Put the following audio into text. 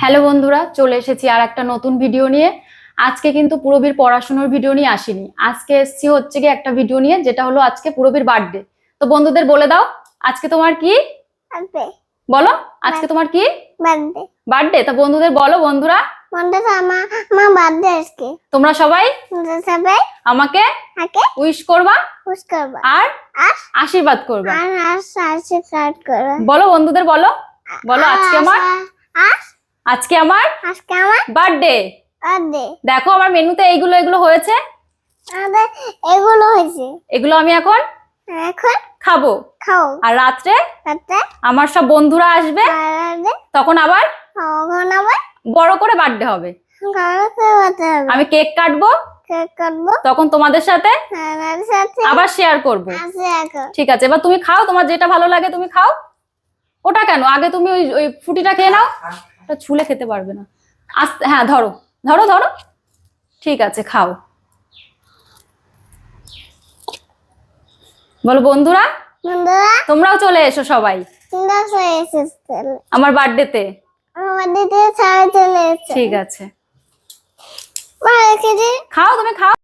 Hello বন্ধুরা চলে এসেছি আর একটা নতুন ভিডিও নিয়ে। আজকে কিন্তু পুরবীর পড়াশোনার ভিডিও নিয়ে আসিনি। আজকে এসেছি হচ্ছে কি একটা ভিডিও নিয়ে যেটা হলো আজকে পুরবীর বার্থডে তো বন্ধুদের বলে দাও আজকে তোমার কি? বলো আজকে তোমার কি? বার্থডে তা বন্ধুদের বলো বন্ধুরা। তোমরা সবাই সবাই আমাকে উইশ করবা আর আশীর্বাদ করবা। আর আর করবা। বলো বন্ধুদের বলো। বলো আজকে আমার আজকে আমার আজকে আমার বার্থডে। বার্থডে। দেখো আমার মেনুতে এইগুলো এগুলো হয়েছে? আমাদের এগুলো হয়েছে। এগুলো আমি এখন এখন খাব। খাও আর রাত্রে? তাতে আমার সব বন্ধুরা আসবে। তখন আবার তখন আবার বড় করে বার্থডে হবে। আমি কেক কাটবো। কেক কাটবো। তখন তোমাদের সাথে আমার সাথে আবার শেয়ার করব। ঠিক আছে এবার তুমি খাও তোমার যেটা ভালো লাগে তুমি খাও। ওটা কেন? আগে তুমি ওই ওই ফুটিটা খেয়ে নাও। ওটা ছুলে খেতে পারবে না। আস্তে হ্যাঁ ধরো ধরো ধরো। ঠিক আছে খাও। বলো বন্ধুরা? বন্ধুরা? তোমরাও চলে এসো সবাই। আমার বার্থডেতে। ঠিক আছে। খাও তুমি খাও।